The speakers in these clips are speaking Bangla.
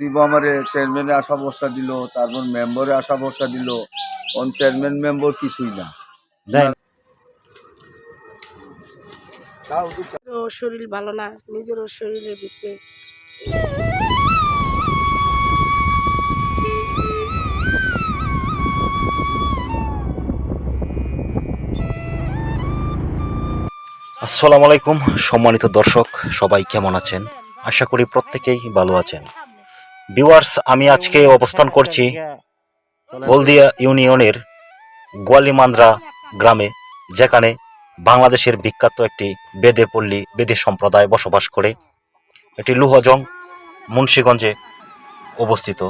দিব আমারে চেয়ারম্যানে আসা বসা দিল তারপর মেম্বারে আসা বসা দিল। অন চেয়ারম্যান মেম্বার কিছুই না। শরীর ভালো না নিজেরও শরীরের ভিতরে। আসসালামু আলাইকুম সম্মানিত দর্শক সবাই কেমন আছেন? আশা করি প্রত্যেকেই ভালো আছেন। ভিউয়ার্স, আমি আজকে অবস্থান করছি হলদিয়া ইউনিয়নের গোয়ালিমান্দ্রা গ্রামে, যেখানে বাংলাদেশের বিখ্যাত একটি বেদে পল্লী, বেদে সম্প্রদায় বসবাস করে। এটি লুহজং, মুন্সীগঞ্জে অবস্থিত।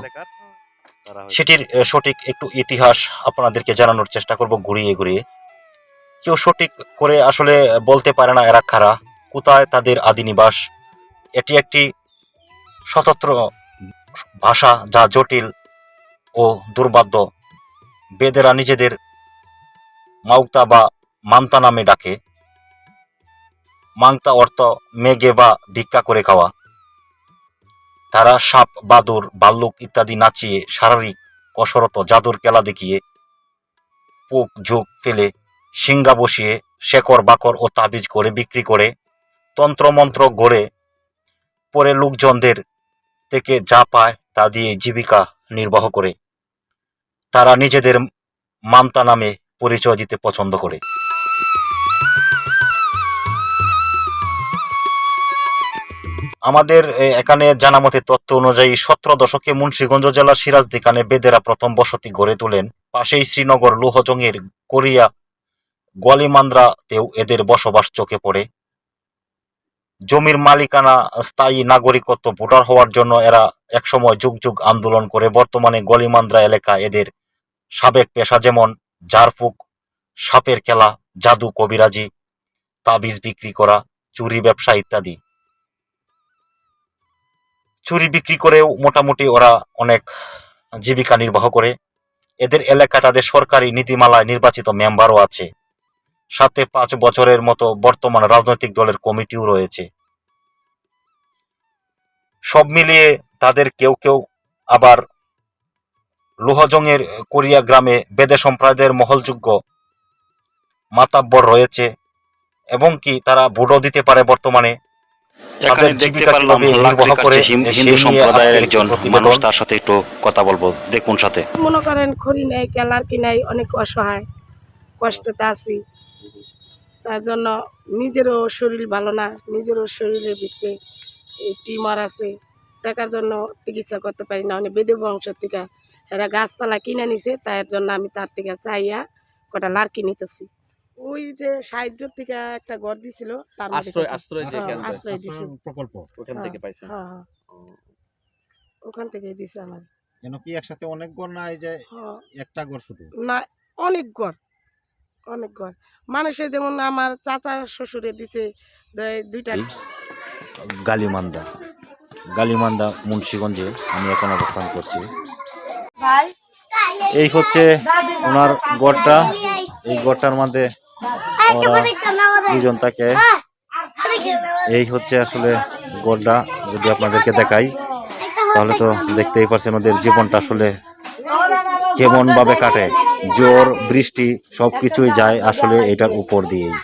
সেটির সঠিক একটু ইতিহাস আপনাদেরকে জানানোর চেষ্টা করব ঘুরিয়ে ঘুরিয়ে। কেউ সঠিক করে আসলে বলতে পারে না এরা কারা, কোথায় তাদের আদি নিবাস। এটি একটি স্বতন্ত্র ভাষা যা জটিল ও দুর্বাদ্য, বেদেরা নিজেদের মাউক্তা বা মান্তা নামে ডাকে। মাংতা অর্থ মেঘে বা ভিক্ষা করে খাওয়া। তারা সাপ, বাদুর ভাল্লুক ইত্যাদি নাচিয়ে শারীরিক কসরত, জাদুর খেলা দেখিয়ে পোক ঝোঁক ফেলে সিঙ্গা বসিয়ে শেকড় বাকর ও তাবিজ করে বিক্রি করে, তন্ত্রমন্ত্র গড়ে পরে লোকজনদের থেকে যা পায় তা দিয়ে জীবিকা নির্বাহ করে। তারা নিজেদের মান্তা নামে পরিচয় দিতে পছন্দ করে। আমাদের এখানে জানা মতে তথ্য অনুযায়ী সতেরো দশকে মুন্সীগঞ্জ জেলার সিরাজদিখানে বেদেরা প্রথম বসতি গড়ে তোলেন। পাশেই শ্রীনগর, লোহজংয়ের, কোরিয়া, গোয়ালিমান্দ্রাতেও এদের বসবাস চোখে পড়ে। জমির মালিকানা, স্থায়ী নাগরিকত্ব ভোটার হওয়ার জন্য এরা একসময় যুগ যুগ আন্দোলন করে বর্তমানে গলিমান্দ্রা এলাকা এদের সাবেক পেশা যেমন ঝাড়ফুঁক সাপের খেলা, জাদু কবিরাজি, তাবিজ বিক্রি করা, চুরি ব্যবসা ইত্যাদি। চুরি বিক্রি করেও মোটামুটি ওরা অনেক জীবিকা নির্বাহ করে। এদের এলাকা তাদের সরকারি নীতিমালায় নির্বাচিত মেম্বারও আছে। সাথে পাঁচ বছরের মতো বর্তমান রাজনৈতিক দলের কমিটিও রয়েছে। সব মিলিয়ে তাদের কেউ কেউ আবার লোহজংয়ের কোরিয়া গ্রামে বেদে সম্প্রদায়ের মহলযোগ্য মাতাব্বর রয়েছে এবং কি তারা ভোটও দিতে পারে বর্তমানে। তাদের জীবিকা কীভাবে নির্বাহ করে কাটছে হিম- সেই হিন্দু সম্প্রদায়ের একজন মানুষ তার সাথে একটু কথা বলব দেখুন সাথে। মনে করেন খড়ি নেই কেলার কি নাই অনেক অসহায় কষ্টতে আছি। তার জন্য নিজেরও শরীর ভালো না নিজেরও শরীরের ভিতরে টিউমার আছে টাকার জন্য চিকিৎসা করতে পারি না। অনেক বেদে বংশ থেকে এরা গাছপালা কিনে নিছে তার জন্য আমি তার থেকে চাইয়া কটা লার্কি নিতেছি। ওই যে সাহায্য থেকে একটা ঘর দিছিল তার আশ্রয় আশ্রয় যে হ্যাঁ, আশ্রয় দিছিল। প্রকল্প। ওখান থেকে পাইছেন হ্যাঁ হ্যাঁ। ওখান থেকে দিছে আমার। কেন কি একসাথে অনেক গড় না এই যে একটা গড় শুধু? না অনেক ঘর। অনেক ঘর। মানুষে যেমন আমার চাচা শ্বশুরে দিছে দুইটা গালিমান্দা। গালিমান্দা মুন্সিগঞ্জে আমি এখন অবস্থান করছি। এই হচ্ছে ওনার গড়টা এই গড়টার মধ্যে ওরা দুজন থাকে। এই হচ্ছে আসলে গড়টা যদি আপনাদেরকে দেখাই তাহলে তো দেখতেই পারছেন ওদের জীবনটা আসলে কেমনভাবে কাটে। জোর বৃষ্টি সব কিছুই যায় আসলে এটার উপর দিয়েই।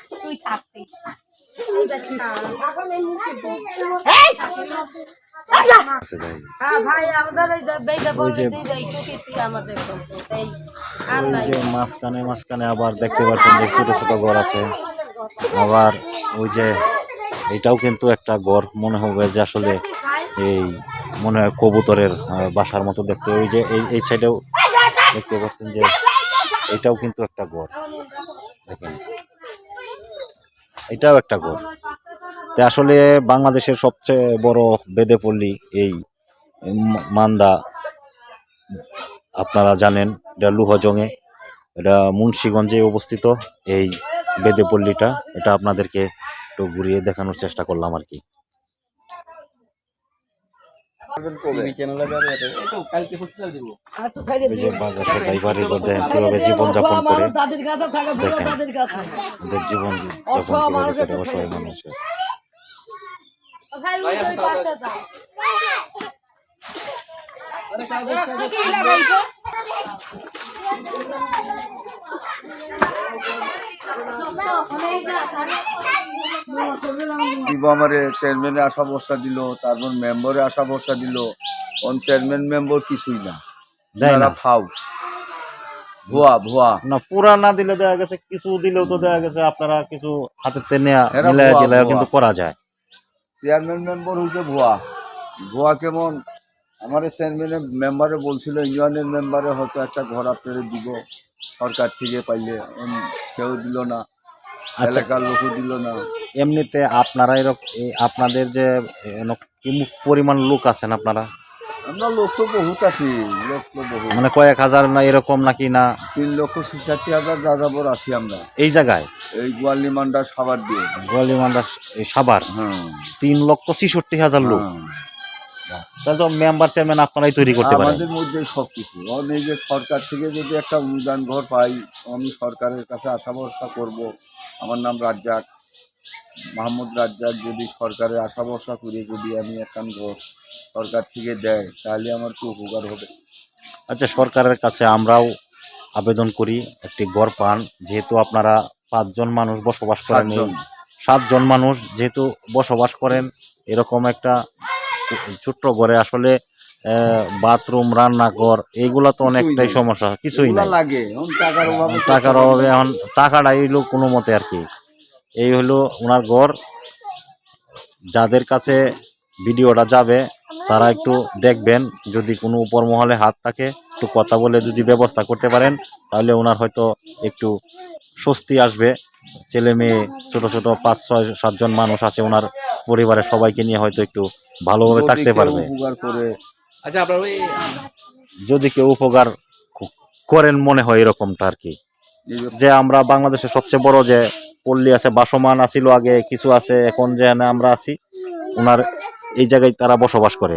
মাঝখানে মাঝখানে আবার দেখতে পাচ্ছেন যে ছোট ছোট ঘর আছে। আবার ওই যে এটাও কিন্তু একটা ঘর মনে হবে যে আসলে এই মনে হয় কবুতরের বাসার মতো দেখতে। ওই যে এই এই সাইডেও দেখতে পাচ্ছেন যে এটাও কিন্তু একটা ঘর দেখেন। এটাও একটা ঘর তা আসলে বাংলাদেশের সবচেয়ে বড় বেদে পল্লী এই মান্দা। আপনারা জানেন, এটা লুহজংয়ে, এটা মুন্সীগঞ্জে অবস্থিত এই বেদেপল্লীটা। এটা আপনাদেরকে একটু ঘুরিয়ে দেখানোর চেষ্টা করলাম আর কি টিভি চ্যানেলে যাবে এটা এই তো কালকে ফুটবল দিব এই যে বাজার সদাই বাড়ির কীভাবে জীবনযাপন করে? দেখেন ওদের জীবন যাপন করে অসহায় মানুষের দিব আমারে চেয়ারম্যানে আসা বর্ষা দিল তারপর মেম্বারে আসা বর্ষা দিল। কোন চেয়ারম্যান মেম্বার কিছুই না। ফাউ ভুয়া ভুয়া। না পুরা না দিলে দেখা গেছে কিছু দিলেও তো দেখা গেছে আপনারা কিছু হাতের মিলায় জেলায় কিন্তু করা যায়। চেয়ারম্যান মেম্বার হচ্ছে ভুয়া। ভুয়া কেমন? আমার চেয়ারম্যানের মেম্বারে বলছিল ইউনিয়নের মেম্বারে হয়তো একটা ঘর আপনাদের দিব সরকার থেকে পাইলে। কেউ দিল না। আচ্ছা। এলাকার লোকও দিল না। এমনিতে আপনারা এরকম আপনাদের যে পরিমাণ লোক আছেন আপনারা? আমরা লোক তো বহুত আছি লোক তো বহুত। মানে কয়েক হাজার না এরকম নাকি না? তিন লক্ষ ছেষট্টি হাজার যাযাবর আছি আমরা। এই জায়গায়? এই গোয়ালি মান্ডা সাবার দিয়ে। গোয়ালিমান্ডা সাবার হ্যাঁ। তিন লক্ষ ছেষট্টি হাজার লোক? হ্যাঁ। তাহলে তো মেম্বার চেয়ারম্যান আপনারাই তৈরি করতে পারেন। আমাদের মধ্যে সব কিছু। এই যে সরকার থেকে যদি একটা অনুদান ঘর পাই আমি সরকারের কাছে আশা ভরসা করব। আমার নাম রাজ্জাক। মাহমুদ রাজ্জাক যদি সরকারের আশা ভরসা করে যদি আমি একখান ঘর সরকার থেকে দেয় তাহলে আমার খুব উপকার হবে? আচ্ছা সরকারের কাছে আমরাও আবেদন করি একটি গড় পান। যেহেতু আপনারা পাঁচজন মানুষ বসবাস করেন সাতজন। সাতজন মানুষ যেহেতু বসবাস করেন এরকম একটা ছোট্ট ঘরে আসলে বাথরুম রান্নাঘর এইগুলা তো কিছুই অনেকটাই নেই। সমস্যা কিছুই এগুলা নাই। লাগে। এখন টাকার অভাবে টাকার অভাবে এখন টাকাটা হইল কোনো মতে আর কি। এই হলো ওনার ঘর। যাদের কাছে ভিডিওটা যাবে তারা একটু দেখবেন। যদি কোনো উপর মহলে হাত থাকে একটু কথা বলে যদি ব্যবস্থা করতে পারেন তাহলে ওনার হয়তো একটু স্বস্তি আসবে। ছেলে মেয়ে ছোট ছোট পাঁচ ছয় সাতজন মানুষ আছে ওনার পরিবারের সবাইকে নিয়ে হয়তো একটু ভালোভাবে থাকতে পারবে। আচ্ছা যদি কেউ উপকার করেন মনে হয় এরকমটা আর কি। যে যে আমরা বাংলাদেশের সবচেয়ে বড় যে পল্লী আছে, বাসমান আছিল আগে, কিছু আছে, এখন যে আমরা আছি ওনার এই জায়গায় তারা বসবাস করে।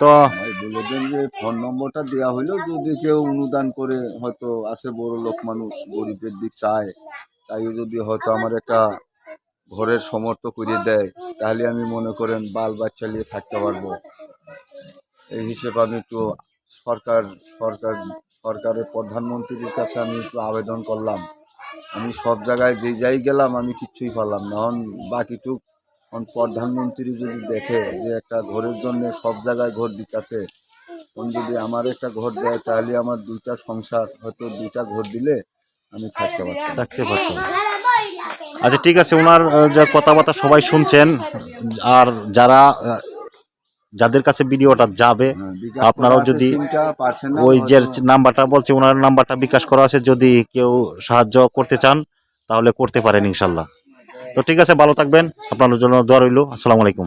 তো বলে দেন যে ফোন নম্বরটা দেওয়া হইল, যদি কেউ অনুদান করে হয়তো আছে বড় লোক মানুষ, গরিবের দিক চায়, চাইও যদি হয়তো আমার একটা ঘরের সমর্থ করে দেয়, তাহলে আমি মনে করেন বাল বাচ্চা নিয়ে থাকতে পারব। এই হিসেবে আমি একটু সরকার সরকার, সরকারের প্রধানমন্ত্রীর কাছে আমি একটু আবেদন করলাম। আমি সব জায়গায় যে যাই গেলাম, আমি কিচ্ছুই পারলাম না। এখন বাকিটুক, এখন প্রধানমন্ত্রী যদি দেখে যে একটা ঘরের জন্য সব জায়গায় ঘর দিতেছে, এখন যদি আমার একটা ঘর দেয়, তাহলে আমার দুইটা সংসার, হয়তো দুইটা ঘর দিলে আমি থাকতে পারতাম। থাকতে পারতাম। আচ্ছা ঠিক আছে, ওনার যা কথাবার্তা সবাই শুনছেন, আর যারা যাদের কাছে ভিডিওটা যাবে হ্যাঁ, আপনারাও যদি ওই যে নাম্বারটা বলছে ওনার নাম্বারটা বিকাশ করা আছে যদি কেউ সাহায্য করতে চান তাহলে করতে পারেন ইনশাল্লাহ। তো ঠিক আছে ভালো থাকবেন। আপনার জন্য দোয়া রইল। আসসালামু আলাইকুম।